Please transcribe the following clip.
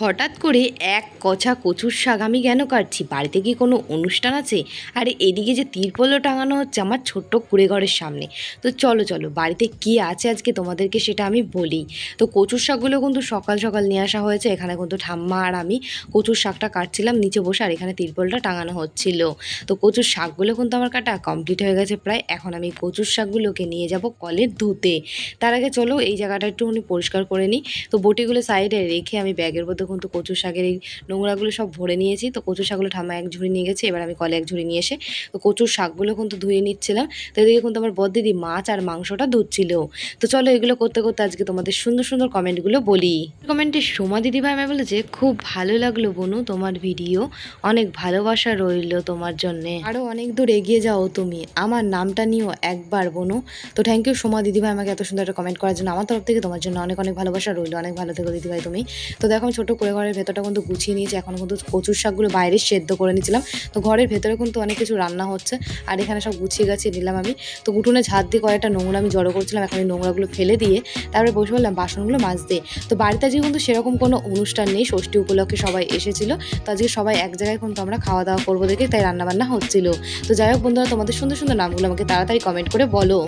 হঠাৎ করে এক কচা কচুর শাক আমি কেন কাটছি? বাড়িতে কি কোনো অনুষ্ঠান আছে? আর এদিকে যে তিরপলও টাঙানো হচ্ছে আমার ছোট্ট কুড়ে ঘরের সামনে। তো চলো চলো, বাড়িতে কি আছে আজকে তোমাদেরকে সেটা আমি বলি। তো কচুর শাকগুলো কিন্তু সকাল সকাল নিয়ে আসা হয়েছে। এখানে কিন্তু ঠাম্মা আর আমি কচুর শাকটা কাটছিলাম নিচে বসে, আর এখানে তিরপলটা টাঙানো হচ্ছিল। তো কচুর শাকগুলো কিন্তু আমার কাটা কমপ্লিট হয়ে গেছে প্রায়। এখন আমি কচুর শাকগুলোকে নিয়ে যাব কলের ধুতে। তার আগে চলো এই জায়গাটা একটুখানি পরিষ্কার করে নিই। তো বটিগুলো সাইডে রেখে আমি ব্যাগের মধ্যে কিন্তু কচু শাকের এই নোংরাগুলো সব ভরে নিয়েছি। তো কচু শাকগুলো ঠাম্মা এক ঝুড়ি নিয়ে গেছে, এবার আমি কলে এক ঝুড়ি নিয়ে এসে তো কচুর শাকগুলো কিন্তু ধুয়ে নিচ্ছিলাম। তো এদিকে কিন্তু আমার বদ্দিদি মাছ আর মাংসটা ধুচ্ছিল। তো চলো এগুলো করতে করতে আজকে তোমাদের সুন্দর সুন্দর কমেন্টগুলো বলি। কমেন্টে সোমা দিদি ভাই আমায় বলেছে, খুব ভালো লাগল বনু তোমার ভিডিও। অনেক ভালোবাসা রইল তোমার জন্যে। আরও অনেক দূর এগিয়ে যাও তুমি। আমার নামটা নিও একবার বনু। তো থ্যাংক ইউ সোমা দিদিভাই আমাকে এত সুন্দর একটা কমেন্ট করার জন্য। আমার তরফ থেকে তোমার জন্য অনেক অনেক ভালোবাসা রইল। অনেক ভালো থেকো দিদিভাই তুমি। তো দেখো আমি ছোটো করে ঘরের ভেতরটা কিন্তু গুছিয়ে নিয়েছি। এখন কিন্তু কচুর শাকগুলো বাইরে সেদ্ধ করে নিয়েছিলাম। তো ঘরের ভেতরে কিন্তু অনেক কিছু রান্না হচ্ছে। আর এখানে সব গুছিয়ে গাছিয়ে নিলাম আমি। তো উঠোনে ঝাঁত দিয়ে কয়েকটা নোংরা আমি জড়ো করছিলাম। এখন এই নোংরাগুলো ফেলে দিয়ে তারপরে বসে বললাম বাসনগুলো মাজতে। তো বাড়িতে আজকে কিন্তু সেরকম কোনো অনুষ্ঠান নেই। ষষ্ঠী উপলক্ষে সবাই এসেছিল। তো আজকে সবাই এক জায়গায় কিন্তু আমরা খাওয়া দাওয়া করব দেখে তাই রান্নাবান্না হচ্ছিল। তো যাই হোক বন্ধুরা, তোমাদের সুন্দর সুন্দর নামগুলো আমাকে তাড়াতাড়ি কমেন্ট করে বলো।